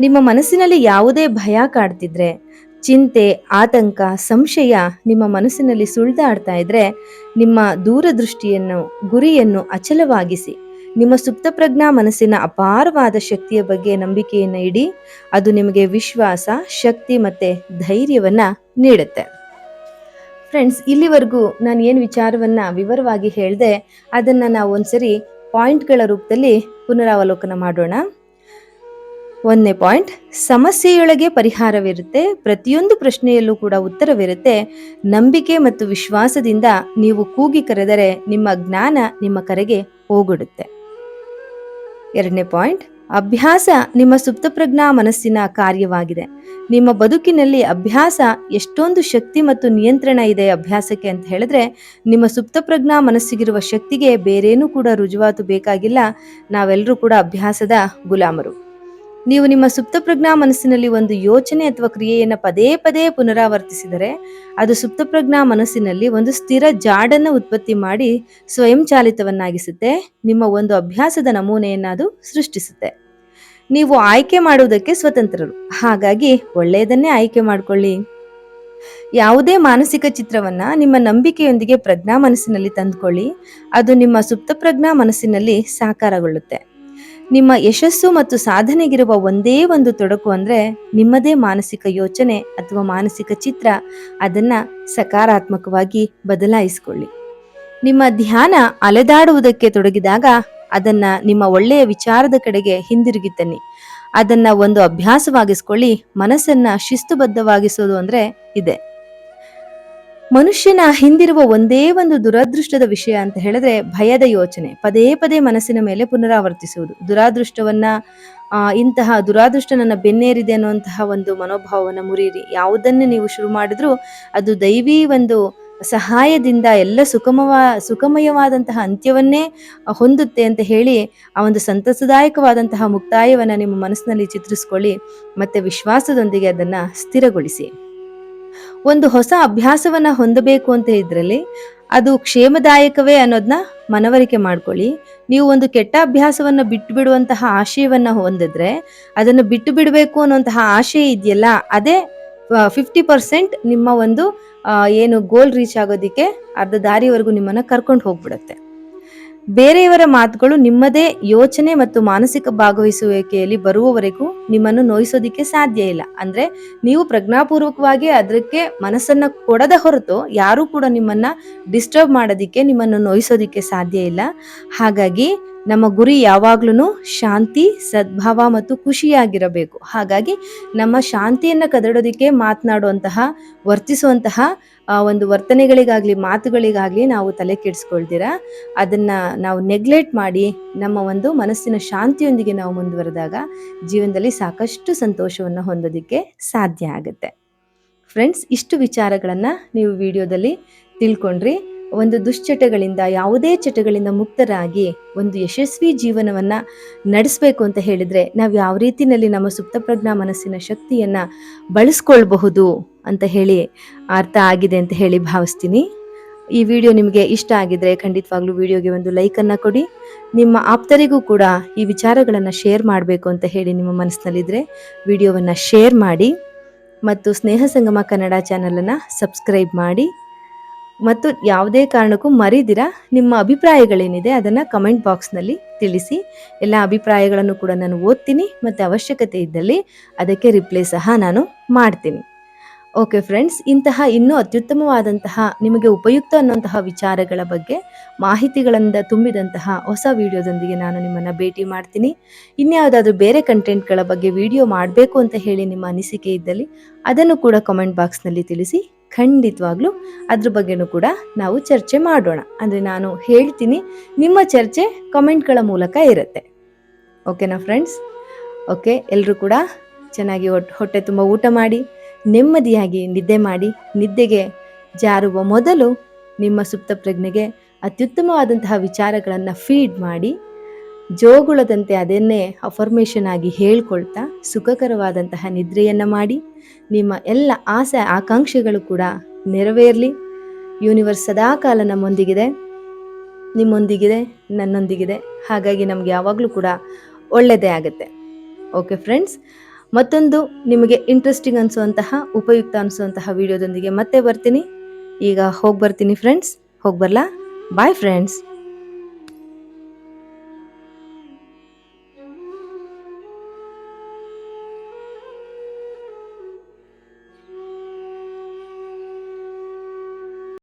S1: ನಿಮ್ಮ ಮನಸ್ಸಿನಲ್ಲಿ ಯಾವುದೇ ಭಯ ಕಾಡ್ತಿದ್ರೆ, ಚಿಂತೆ, ಆತಂಕ, ಸಂಶಯ ನಿಮ್ಮ ಮನಸ್ಸಿನಲ್ಲಿ ಸುಳ್ದಾಡ್ತಾ ಇದ್ರೆ ನಿಮ್ಮ ದೂರದೃಷ್ಟಿಯನ್ನು, ಗುರಿಯನ್ನು ಅಚಲವಾಗಿಸಿ. ನಿಮ್ಮ ಸುಪ್ತಪ್ರಜ್ಞಾ ಮನಸ್ಸಿನ ಅಪಾರವಾದ ಶಕ್ತಿಯ ಬಗ್ಗೆ ನಂಬಿಕೆಯನ್ನು ಇಡಿ. ಅದು ನಿಮಗೆ ವಿಶ್ವಾಸ, ಶಕ್ತಿ ಮತ್ತೆ ಧೈರ್ಯವನ್ನ ನೀಡುತ್ತೆ. ಫ್ರೆಂಡ್ಸ್ ಇಲ್ಲಿವರೆಗೂ ನಾನು ಏನು ವಿಚಾರವನ್ನ ವಿವರವಾಗಿ ಹೇಳಿದೆ, ಅದನ್ನ ನಾವು ಒಂದ್ಸರಿ ಪಾಯಿಂಟ್ಗಳ ರೂಪದಲ್ಲಿ ಪುನರಾವಲೋಕನ ಮಾಡೋಣ. ಒಂದನೇ ಪಾಯಿಂಟ್ ಸಮಸ್ಯೆಯೊಳಗೆ ಪರಿಹಾರವಿರುತ್ತೆ, ಪ್ರತಿಯೊಂದು ಪ್ರಶ್ನೆಯಲ್ಲೂ ಕೂಡ ಉತ್ತರವಿರುತ್ತೆ. ನಂಬಿಕೆ ಮತ್ತು ವಿಶ್ವಾಸದಿಂದ ನೀವು ಕೂಗಿ ಕರೆದರೆ ನಿಮ್ಮ ಜ್ಞಾನ ನಿಮ್ಮ ಕರೆಗೆ ಹೋಗೊಡುತ್ತೆ ಎರಡನೇ ಪಾಯಿಂಟ್, ಅಭ್ಯಾಸ ನಿಮ್ಮ ಸುಪ್ತಪ್ರಜ್ಞಾ ಮನಸ್ಸಿನ ಕಾರ್ಯವಾಗಿದೆ. ನಿಮ್ಮ ಬದುಕಿನಲ್ಲಿ ಅಭ್ಯಾಸ ಎಷ್ಟೊಂದು ಶಕ್ತಿ ಮತ್ತು ನಿಯಂತ್ರಣ ಇದೆ ಅಭ್ಯಾಸಕ್ಕೆ ಅಂತ ಹೇಳಿದ್ರೆ, ನಿಮ್ಮ ಸುಪ್ತಪ್ರಜ್ಞಾ ಮನಸ್ಸಿಗಿರುವ ಶಕ್ತಿಗೆ ಬೇರೇನೂ ಕೂಡ ರುಜುವಾತು ಬೇಕಾಗಿಲ್ಲ. ನಾವೆಲ್ಲರೂ ಕೂಡ ಅಭ್ಯಾಸದ ಗುಲಾಮರು. ನೀವು ನಿಮ್ಮ ಸುಪ್ತಪ್ರಜ್ಞಾ ಮನಸ್ಸಿನಲ್ಲಿ ಒಂದು ಯೋಚನೆ ಅಥವಾ ಕ್ರಿಯೆಯನ್ನು ಪದೇ ಪದೇ ಪುನರಾವರ್ತಿಸಿದರೆ ಅದು ಸುಪ್ತಪ್ರಜ್ಞಾ ಮನಸ್ಸಿನಲ್ಲಿ ಒಂದು ಸ್ಥಿರ ಜಾಡನ್ನು ಉತ್ಪತ್ತಿ ಮಾಡಿ ಸ್ವಯಂಚಾಲಿತವನ್ನಾಗಿಸುತ್ತೆ ನಿಮ್ಮ ಒಂದು ಅಭ್ಯಾಸದ ನಮೂನೆಯನ್ನು ಅದು ಸೃಷ್ಟಿಸುತ್ತೆ. ನೀವು ಆಯ್ಕೆ ಮಾಡುವುದಕ್ಕೆ ಸ್ವತಂತ್ರರು. ಹಾಗಾಗಿ ಒಳ್ಳೆಯದನ್ನೇ ಆಯ್ಕೆ ಮಾಡಿಕೊಳ್ಳಿ. ಯಾವುದೇ ಮಾನಸಿಕ ಚಿತ್ರವನ್ನ ನಿಮ್ಮ ನಂಬಿಕೆಯೊಂದಿಗೆ ಪ್ರಜ್ಞಾ ಮನಸ್ಸಿನಲ್ಲಿ ತಂದುಕೊಳ್ಳಿ. ಅದು ನಿಮ್ಮ ಸುಪ್ತಪ್ರಜ್ಞಾ ಮನಸ್ಸಿನಲ್ಲಿ ಸಾಕಾರಗೊಳ್ಳುತ್ತೆ. ನಿಮ್ಮ ಯಶಸ್ಸು ಮತ್ತು ಸಾಧನೆಗಿರುವ ಒಂದೇ ಒಂದು ತೊಡಕು ಅಂದ್ರೆ ನಿಮ್ಮದೇ ಮಾನಸಿಕ ಯೋಚನೆ ಅಥವಾ ಮಾನಸಿಕ ಚಿತ್ರ. ಅದನ್ನ ಸಕಾರಾತ್ಮಕವಾಗಿ ಬದಲಾಯಿಸಿಕೊಳ್ಳಿ. ನಿಮ್ಮ ಧ್ಯಾನ ಅಲೆದಾಡುವುದಕ್ಕೆ ತೊಡಗಿದಾಗ ಅದನ್ನ ನಿಮ್ಮ ಒಳ್ಳೆಯ ವಿಚಾರದ ಕಡೆಗೆ ಹಿಂದಿರುಗಿ ತನ್ನಿ ಅದನ್ನ ಒಂದು ಅಭ್ಯಾಸವಾಗಿಸ್ಕೊಳ್ಳಿ. ಮನಸ್ಸನ್ನ ಶಿಸ್ತುಬದ್ಧವಾಗಿಸೋದು ಅಂದ್ರೆ ಇದೆ. ಮನುಷ್ಯನ ಹಿಂದಿರುವ ಒಂದೇ ಒಂದು ದುರದೃಷ್ಟದ ವಿಷಯ ಅಂತ ಹೇಳಿದ್ರೆ ಭಯದ ಯೋಚನೆ. ಪದೇ ಪದೇ ಮನಸ್ಸಿನ ಮೇಲೆ ಪುನರಾವರ್ತಿಸುವುದು. ದುರಾದೃಷ್ಟವನ್ನ ಇಂತಹ ದುರಾದೃಷ್ಟ ನನ್ನ ಬೆನ್ನೇರಿದೆ ಅನ್ನುವಂತಹ ಒಂದು ಮನೋಭಾವವನ್ನು ಮುರಿಯಿರಿ. ಯಾವುದನ್ನು ನೀವು ಶುರು ಮಾಡಿದ್ರೂ ಅದು ದೈವಿ ಒಂದು ಸಹಾಯದಿಂದ ಎಲ್ಲ ಸುಖಮವ, ಸುಖಮಯವಾದಂತಹ ಅಂತ್ಯವನ್ನೇ ಹೊಂದುತ್ತೆ ಅಂತ ಹೇಳಿ ಆ ಒಂದು ಸಂತಸದಾಯಕವಾದಂತಹ ಮುಕ್ತಾಯವನ್ನು ನಿಮ್ಮ ಮನಸ್ಸಿನಲ್ಲಿ ಚಿತ್ರಿಸ್ಕೊಳ್ಳಿ. ಮತ್ತೆ ವಿಶ್ವಾಸದೊಂದಿಗೆ ಅದನ್ನ ಸ್ಥಿರಗೊಳಿಸಿ. ಒಂದು ಹೊಸ ಅಭ್ಯಾಸವನ್ನ ಹೊಂದಬೇಕು ಅಂತ ಇದ್ರಲ್ಲಿ ಅದು ಕ್ಷೇಮದಾಯಕವೇ ಅನ್ನೋದನ್ನ ಮನವರಿಕೆ ಮಾಡ್ಕೊಳ್ಳಿ. ನೀವು ಒಂದು ಕೆಟ್ಟ ಅಭ್ಯಾಸವನ್ನ ಬಿಟ್ಟು ಬಿಡುವಂತಹ ಆಶಯವನ್ನ ಹೊಂದಿದ್ರೆ ಅದನ್ನು ಬಿಟ್ಟು ಬಿಡಬೇಕು ಅನ್ನುವಂತಹ ಆಶಯ ಇದೆಯಲ್ಲ, ಅದೇ ಫಿಫ್ಟಿ ಪರ್ಸೆಂಟ್ ನಿಮ್ಮ ಒಂದು ಏನು ಗೋಲ್ ರೀಚ್ ಆಗೋದಿಕ್ಕೆ ಅರ್ಧ ದಾರಿವರೆಗೂ ನಿಮ್ಮನ್ನ ಕರ್ಕೊಂಡು ಹೋಗ್ಬಿಡುತ್ತೆ. ಬೇರೆಯವರ ಮಾತುಗಳು ನಿಮ್ಮದೇ ಯೋಚನೆ ಮತ್ತು ಮಾನಸಿಕ ಭಾಗವಹಿಸುವಿಕೆಯಲ್ಲಿ ಬರುವವರೆಗೂ ನಿಮ್ಮನ್ನು ನೋಯಿಸೋದಿಕ್ಕೆ ಸಾಧ್ಯ ಇಲ್ಲ. ಅಂದ್ರೆ ನೀವು ಪ್ರಜ್ಞಾಪೂರ್ವಕವಾಗಿ ಅದಕ್ಕೆ ಮನಸ್ಸನ್ನ ಕೊಡದ ಹೊರತು ಯಾರೂ ಕೂಡ ನಿಮ್ಮನ್ನ ಡಿಸ್ಟರ್ಬ್ ಮಾಡೋದಿಕ್ಕೆ ನಿಮ್ಮನ್ನು ನೋಯಿಸೋದಿಕ್ಕೆ ಸಾಧ್ಯ ಇಲ್ಲ. ಹಾಗಾಗಿ ನಮ್ಮ ಗುರಿ ಯಾವಾಗ್ಲೂ ಶಾಂತಿ, ಸದ್ಭಾವ ಮತ್ತು ಖುಷಿಯಾಗಿರಬೇಕು. ಹಾಗಾಗಿ ನಮ್ಮ ಶಾಂತಿಯನ್ನು ಕದಡೋದಿಕ್ಕೆ ಮಾತನಾಡುವಂತಹ, ವರ್ತಿಸುವಂತಹ ಒಂದು ವರ್ತನೆಗಳಿಗಾಗಲಿ, ಮಾತುಗಳಿಗಾಗಲಿ ನಾವು ತಲೆ ಕೆಡಿಸ್ಕೊಳ್ತೀರಾ? ಅದನ್ನ ನಾವು ನೆಗ್ಲೆಕ್ಟ್ ಮಾಡಿ ನಮ್ಮ ಒಂದು ಮನಸ್ಸಿನ ಶಾಂತಿಯೊಂದಿಗೆ ನಾವು ಮುಂದುವರೆದಾಗ ಜೀವನದಲ್ಲಿ ಸಾಕಷ್ಟು ಸಂತೋಷವನ್ನು ಹೊಂದೋದಕ್ಕೆ ಸಾಧ್ಯ ಆಗುತ್ತೆ. ಫ್ರೆಂಡ್ಸ್, ಇಷ್ಟು ವಿಚಾರಗಳನ್ನು ನೀವು ವಿಡಿಯೋದಲ್ಲಿ ತಿಳ್ಕೊಂಡ್ರಿ. ಒಂದು ದುಶ್ಚಟಗಳಿಂದ, ಯಾವುದೇ ಚಟಗಳಿಂದ ಮುಕ್ತರಾಗಿ ಒಂದು ಯಶಸ್ವಿ ಜೀವನವನ್ನ ನಡೆಸಬೇಕು ಅಂತ ಹೇಳಿದ್ರೆ ನಾವು ಯಾವ ರೀತಿನಲ್ಲಿ ನಮ್ಮ ಸುಪ್ತ ಪ್ರಜ್ಞಾ ಮನಸ್ಸಿನ ಶಕ್ತಿಯನ್ನ ಬಳಸ್ಕೊಳ್ಬಹುದು ಅಂತ ಹೇಳಿ ಅರ್ಥ ಆಗಿದೆ ಅಂತ ಹೇಳಿ ಭಾವಿಸ್ತೀನಿ. ಈ ವಿಡಿಯೋ ನಿಮಗೆ ಇಷ್ಟ ಆಗಿದ್ರೆ ಖಂಡಿತವಾಗ್ಲೂ ವಿಡಿಯೋಗೆ ಒಂದು ಲೈಕನ್ನು ಕೊಡಿ. ನಿಮ್ಮ ಆಪ್ತರಿಗೂ ಕೂಡ ಈ ವಿಚಾರಗಳನ್ನು ಶೇರ್ ಮಾಡಬೇಕು ಅಂತ ಹೇಳಿ ನಿಮ್ಮ ಮನಸ್ಸಿನಲ್ಲಿದ್ದರೆ ವಿಡಿಯೋವನ್ನು ಶೇರ್ ಮಾಡಿ. ಮತ್ತು ಸ್ನೇಹ ಸಂಗಮ ಕನ್ನಡ ಚಾನಲನ್ನು ಸಬ್ಸ್ಕ್ರೈಬ್ ಮಾಡಿ. ಮತ್ತು ಯಾವುದೇ ಕಾರಣಕ್ಕೂ ಮರಿದಿರ ನಿಮ್ಮ ಅಭಿಪ್ರಾಯಗಳೇನಿದೆ ಅದನ್ನು ಕಮೆಂಟ್ ಬಾಕ್ಸ್ನಲ್ಲಿ ತಿಳಿಸಿ. ಎಲ್ಲ ಅಭಿಪ್ರಾಯಗಳನ್ನು ಕೂಡ ನಾನು ಓದ್ತೀನಿ, ಮತ್ತು ಅವಶ್ಯಕತೆ ಇದ್ದಲ್ಲಿ ಅದಕ್ಕೆ ರಿಪ್ಲೈ ಸಹ ನಾನು ಮಾಡ್ತೀನಿ. ಓಕೆ ಫ್ರೆಂಡ್ಸ್ ಇಂತಹ ಇನ್ನೂ ಅತ್ಯುತ್ತಮವಾದಂತಹ, ನಿಮಗೆ ಉಪಯುಕ್ತ ಅನ್ನುವಂತಹ ವಿಚಾರಗಳ ಬಗ್ಗೆ ಮಾಹಿತಿಗಳಿಂದ ತುಂಬಿದಂತಹ ಹೊಸ ವಿಡಿಯೋದೊಂದಿಗೆ ನಾನು ನಿಮ್ಮನ್ನು ಭೇಟಿ ಮಾಡ್ತೀನಿ. ಇನ್ಯಾವುದಾದ್ರೂ ಬೇರೆ ಕಂಟೆಂಟ್ಗಳ ಬಗ್ಗೆ ವಿಡಿಯೋ ಮಾಡಬೇಕು ಅಂತ ಹೇಳಿ ನಿಮ್ಮ ಅನಿಸಿಕೆ ಇದ್ದಲ್ಲಿ ಅದನ್ನು ಕೂಡ ಕಮೆಂಟ್ ಬಾಕ್ಸ್ನಲ್ಲಿ ತಿಳಿಸಿ. ಖಂಡಿತವಾಗ್ಲೂ ಅದ್ರ ಬಗ್ಗೆನೂ ಕೂಡ ನಾವು ಚರ್ಚೆ ಮಾಡೋಣ. ಅಂದರೆ ನಾನು ಹೇಳ್ತೀನಿ, ನಿಮ್ಮ ಚರ್ಚೆ ಕಮೆಂಟ್ಗಳ ಮೂಲಕ ಇರುತ್ತೆ. ಓಕೆನಾ ಫ್ರೆಂಡ್ಸ್ ಓಕೆ ಎಲ್ಲರೂ ಕೂಡ ಚೆನ್ನಾಗಿ ಹೊಟ್ಟೆ ತುಂಬ ಊಟ ಮಾಡಿ, ನೆಮ್ಮದಿಯಾಗಿ ನಿದ್ದೆ ಮಾಡಿ, ನಿದ್ದೆಗೆ ಜಾರುವ ಮೊದಲು ನಿಮ್ಮ ಸುಪ್ತ ಪ್ರಜ್ಞೆಗೆ ಅತ್ಯುತ್ತಮವಾದಂತಹ ವಿಚಾರಗಳನ್ನು ಫೀಡ್ ಮಾಡಿ ಜೋಗುಳದಂತೆ ಅದನ್ನೇ ಅಫರ್ಮೇಷನ್ ಆಗಿ ಹೇಳ್ಕೊಳ್ತಾ ಸುಖಕರವಾದಂತಹ ನಿದ್ರೆಯನ್ನು ಮಾಡಿ, ನಿಮ್ಮ ಎಲ್ಲ ಆಸೆ ಆಕಾಂಕ್ಷೆಗಳು ಕೂಡ ನೆರವೇರಲಿ. ಯೂನಿವರ್ಸ್ ಸದಾಕಾಲ ನಮ್ಮೊಂದಿಗಿದೆ, ನಿಮ್ಮೊಂದಿಗಿದೆ, ನನ್ನೊಂದಿಗಿದೆ. ಹಾಗಾಗಿ ನಮ್ಗೆ ಯಾವಾಗಲೂ ಕೂಡ ಒಳ್ಳೆಯದೇ ಆಗುತ್ತೆ. ಓಕೆ ಫ್ರೆಂಡ್ಸ್ ಮತ್ತೊಂದು ನಿಮಗೆ ಇಂಟ್ರೆಸ್ಟಿಂಗ್ ಅನಿಸುವಂತಹ, ಉಪಯುಕ್ತ ಅನಿಸುವಂತಹ ವಿಡಿಯೋದೊಂದಿಗೆ ಮತ್ತೆ ಬರ್ತೀನಿ. ಈಗ ಹೋಗಿ ಬರ್ತೀನಿ ಫ್ರೆಂಡ್ಸ್ ಹೋಗಿ ಬರಲಾ? Bye friends